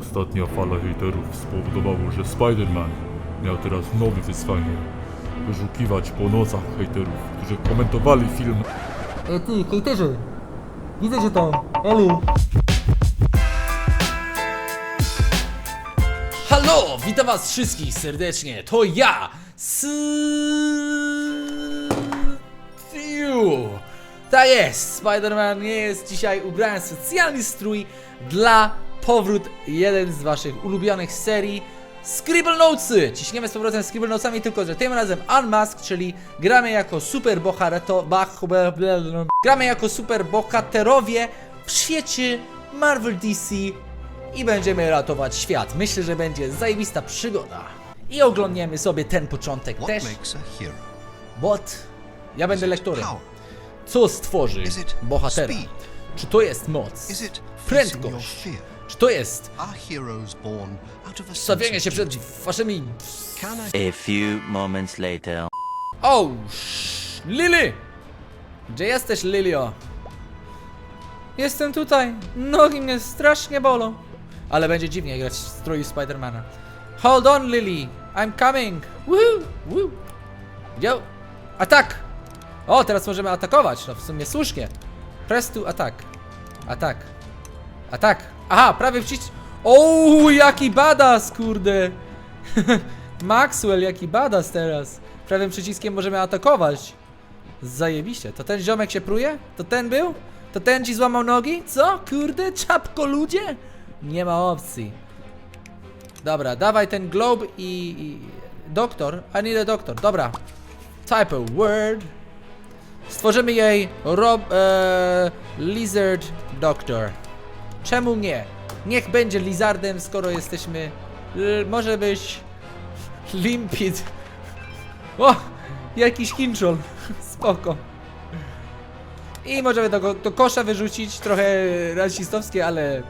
Ostatnia fala hejterów spowodowała, że Spider-Man miał teraz nowe wyzwanie. Wyszukiwać po nocach hejterów, którzy komentowali film E ty, hejterze! Widzę cię tam, ale... Halo, witam was wszystkich serdecznie, to ja, Stiu. Tak jest, Spider-Man nie jest dzisiaj ubrany w specjalny strój dla powrót jeden z waszych ulubionych serii Scribble Notesy! Ciśniemy z powrotem Scribble Notesami, tylko że tym razem Unmask, czyli gramy jako super bohareto... Bach, gramy jako super bohaterowie w świecie Marvel DC i będziemy ratować świat. Myślę, że będzie zajebista przygoda. I oglądniemy sobie ten początek What też. What? Ja będę lektorem. Co stworzy bohatera? Czy to jest moc? Prędkość? To jest stawianie się przed waszymi... A few moments later. O, sz- Lily! Gdzie jesteś, Lilio? Jestem tutaj. Nogi mnie strasznie bolą. Ale będzie dziwnie grać w stroju Spidermana. Hold on, Lily. I'm coming. Woo, woo. Yo. Atak! O, teraz możemy atakować. No w sumie słusznie. Press to attack. Atak. Atak. Aha, prawie wcisk... O, jaki badass, kurde. Maxwell, jaki badass teraz. Prawym przyciskiem możemy atakować. Zajebiście. To ten ziomek się pruje? To ten był? To ten ci złamał nogi? Co? Kurde, czapko ludzie? Nie ma opcji. Dobra, dawaj ten globe i... i... Doktor? A doktor. Dobra. Type a word. Stworzymy jej Rob... E, lizard Doctor. Czemu nie? Niech będzie lizardem, skoro jesteśmy... L, może być... Limpid. O! Jakiś hinchol. Spoko. I możemy do, do kosza wyrzucić, trochę rasistowskie, ale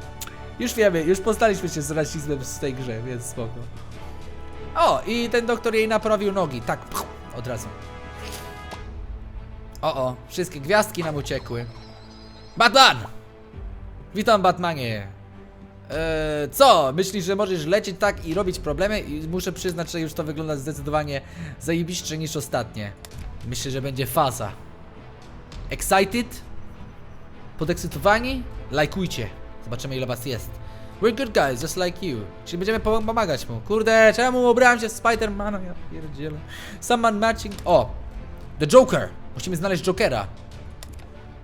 już wiemy, już poznaliśmy się z rasizmem w tej grze, więc spoko. O, i ten doktor jej naprawił nogi, tak, od razu. O, o, wszystkie gwiazdki nam uciekły. Batman! Witam, Batmanie. Eee, co? Myślisz, że możesz lecieć tak i robić problemy? I muszę przyznać, że już to wygląda zdecydowanie zajebiście niż ostatnie. Myślę, że będzie faza. Excited? Podekscytowani? Lajkujcie. Zobaczymy ile was jest. We're good guys, just like you. Czyli będziemy pom- pomagać mu. Kurde, czemu ubrałem się w Spidermana? Ja pierdzielę. Someone matching... O! The Joker! Musimy znaleźć Jokera.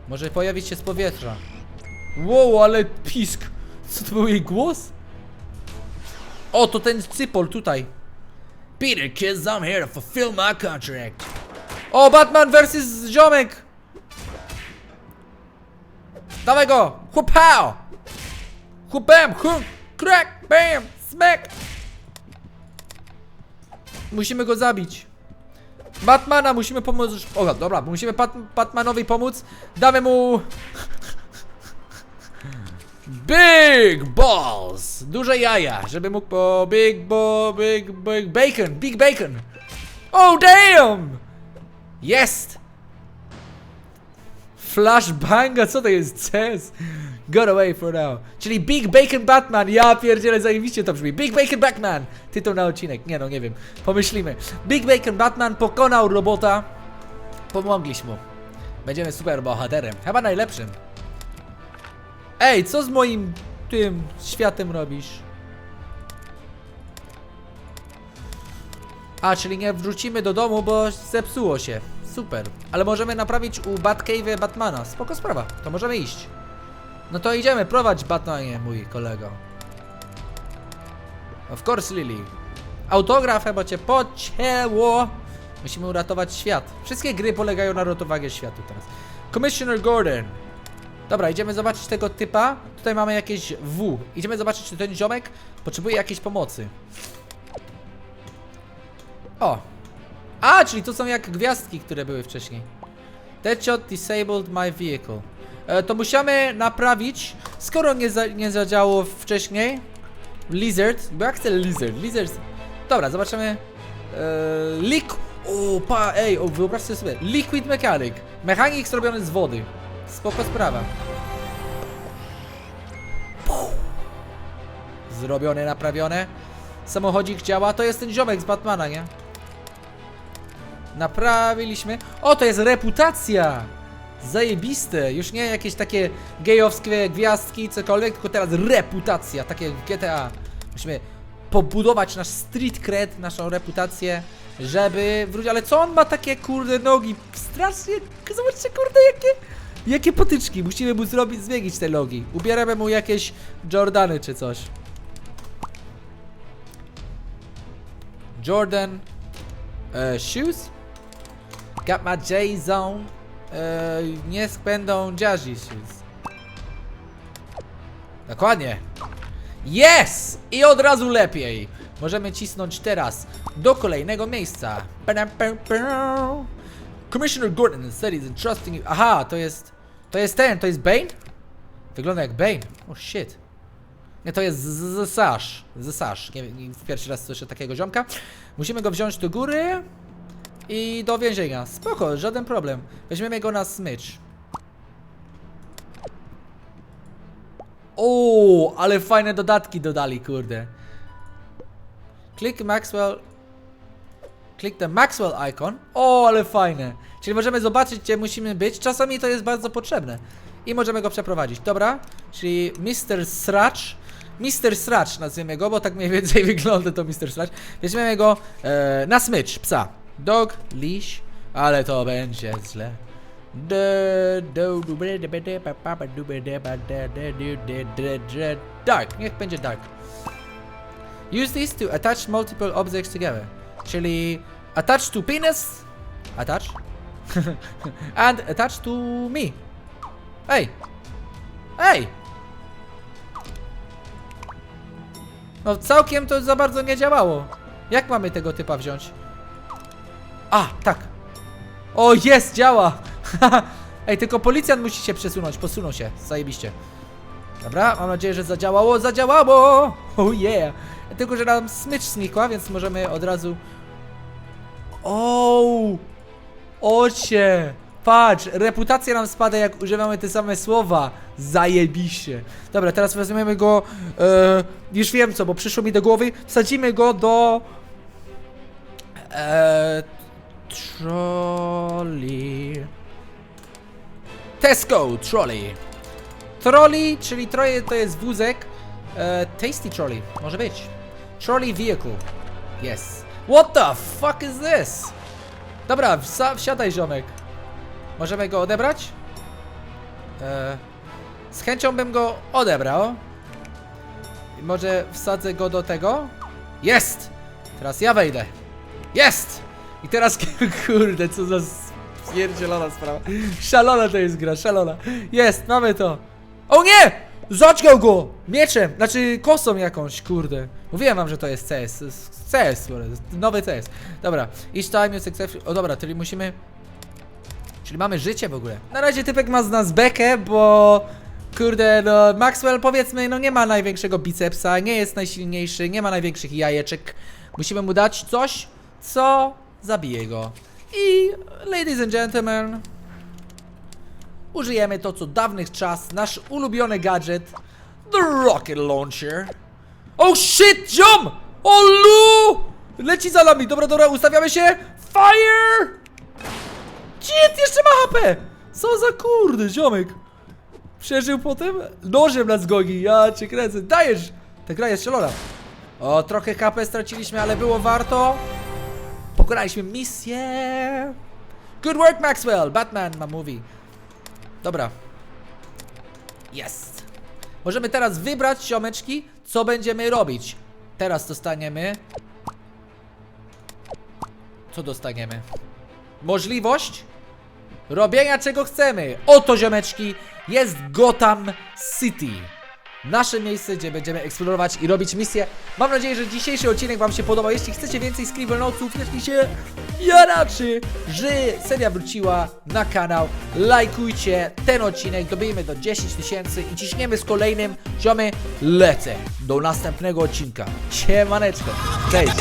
Może pojawić się z powietrza. Wow, ale pisk! Co to był jej głos? O, to ten cypol tutaj. Peter, kids, I'm here to fulfill my contract. O, Batman versus ziomek! Dawaj go! Chłopał! Chłopem! Chum! Crack! Bam! Smack! Musimy go zabić. Batmana musimy pomóc. O, dobra, musimy Bat Batmanowi pomóc. Damy mu. Big balls! Duże jaja, żeby mógł po big bo big big bacon, big bacon. Oh damn! Jest! Flashbanga, co to jest? CS? Got away for now. Czyli Big Bacon Batman. Ja pierdzielę, zajebiście to brzmi. Big Bacon Batman. Tytuł na odcinek. Nie no, nie wiem. Pomyślimy. Big Bacon Batman pokonał robota. Pomogliśmy mu. Będziemy super bohaterem. Chyba najlepszym. Ej, co z moim tym światem robisz? A, czyli nie wrócimy do domu, bo zepsuło się. Super. Ale możemy naprawić u Batcave Batmana. Spoko sprawa. To możemy iść. No to idziemy, prowadź Batmanie, mój kolego. Of course, Lily. Autograf chyba cię pocięło. Musimy uratować świat. Wszystkie gry polegają na ratowaniu światu teraz. Commissioner Gordon. Dobra, idziemy zobaczyć tego typa. Tutaj mamy jakieś W. Idziemy zobaczyć, czy ten ziomek potrzebuje jakiejś pomocy. O! A, czyli to są jak gwiazdki, które były wcześniej. Deadshot disabled my vehicle. E, to musimy naprawić, skoro nie, za, nie zadziało wcześniej. Lizard, bo ja chcę lizard, lizard. Dobra, zobaczymy. E, liq... O, pa, ej, o, wyobraźcie sobie. Liquid Mechanic. Mechanik zrobiony z wody. Spoko sprawa. Zrobione, naprawione. Samochodzik działa. To jest ten ziomek z Batmana, nie? Naprawiliśmy. O, to jest reputacja! Zajebiste. Już nie jakieś takie gejowskie gwiazdki, cokolwiek, tylko teraz reputacja, takie w GTA. Musimy pobudować nasz street cred, naszą reputację, żeby wrócić. Ale co on ma takie kurde nogi? Strasznie. Zobaczcie, kurde, jakie. Jakie potyczki. Musimy mu zrobić, zmienić te nogi. Ubieramy mu jakieś Jordany czy coś. Jordan e, shoes. Got my J's on. E, niech będą jazzy shoes. Dokładnie. Yes! I od razu lepiej. Możemy cisnąć teraz do kolejnego miejsca. Commissioner Gordon said he's entrusting you. Aha, to jest. To jest ten, to jest Bane? Wygląda jak Bane. Oh shit. To jest z- z- Sash. Z Sash. Nie, nie, pierwszy raz słyszę takiego ziomka. Musimy go wziąć do góry i do więzienia. Spoko, żaden problem. Weźmiemy go na smycz. O, ale fajne dodatki dodali, kurde. Click Maxwell. Click the Maxwell icon. O, ale fajne. Czyli możemy zobaczyć, gdzie musimy być. Czasami to jest bardzo potrzebne. I możemy go przeprowadzić. Dobra? Czyli Mr. Sracz. Mr. Sracz nazwiemy go, bo tak mniej więcej wygląda to Mr. Sracz. Weźmiemy go e, na smycz, psa. Dog, leash. Ale to będzie źle. Dark, niech będzie dark. Use this to attach multiple objects together. Czyli attach to penis, attach, and attach to me. Ej! Ej! No całkiem to za bardzo nie działało. Jak mamy tego typa wziąć? A, tak. O, jest, działa! Ej, tylko policjant musi się przesunąć, posunął się, zajebiście. Dobra, mam nadzieję, że zadziałało, zadziałało! Oh yeah! Tylko, że nam smycz znikła, więc możemy od razu... O! Ocie! Patrz, reputacja nam spada jak używamy te same słowa. Zajebiście. Dobra, teraz weźmiemy go, e, już wiem co, bo przyszło mi do głowy, wsadzimy go do... E, trolley... Tesco Trolley. Trolley, czyli troje to jest wózek. E, tasty Trolley, może być. Trolley Vehicle. Yes. What the fuck is this? Dobra, wsiadaj ziomek. Możemy go odebrać? E, z chęcią bym go odebrał. Może wsadzę go do tego? Jest! Teraz ja wejdę. Jest! I teraz, kurde, co za spierdzielona sprawa. Szalona to jest gra, szalona. Jest, mamy to. O nie! Zaćgał go! Mieczem, znaczy kosą jakąś, kurde. Mówiłem wam, że to jest CS. CS, nowy CS. Dobra, each time you successful... O dobra, czyli musimy... Czyli mamy życie w ogóle. Na razie typek ma z nas bekę, bo... Kurde, no Maxwell powiedzmy, no nie ma największego bicepsa, nie jest najsilniejszy, nie ma największych jajeczek. Musimy mu dać coś, co zabije go. I ladies and gentlemen, użyjemy to co dawnych czas, nasz ulubiony gadżet, the rocket launcher. Oh shit, ziom! O lu! Leci za nami, dobra, dobra, ustawiamy się. Fire! HP! Co za kurde, ziomek. Przeżył potem? Nożem nas gogi, ja cię kręcę. Dajesz! Ta gra jest szalona. O, trochę HP straciliśmy, ale było warto. Pokonaliśmy misję. Good work, Maxwell! Batman ma mówi. Dobra. Jest. Możemy teraz wybrać, siomeczki, co będziemy robić. Teraz dostaniemy... Co dostaniemy? Możliwość robienia czego chcemy. Oto, ziomeczki, jest Gotham City. Nasze miejsce, gdzie będziemy eksplorować i robić misje. Mam nadzieję, że dzisiejszy odcinek Wam się podobał. Jeśli chcecie więcej Scribble Notesów, jeśli się jaraczy, że seria wróciła na kanał, lajkujcie ten odcinek, dobijmy do 10 tysięcy i ciśniemy z kolejnym. Ziomy, lecę do następnego odcinka. Siemaneczko. Cześć.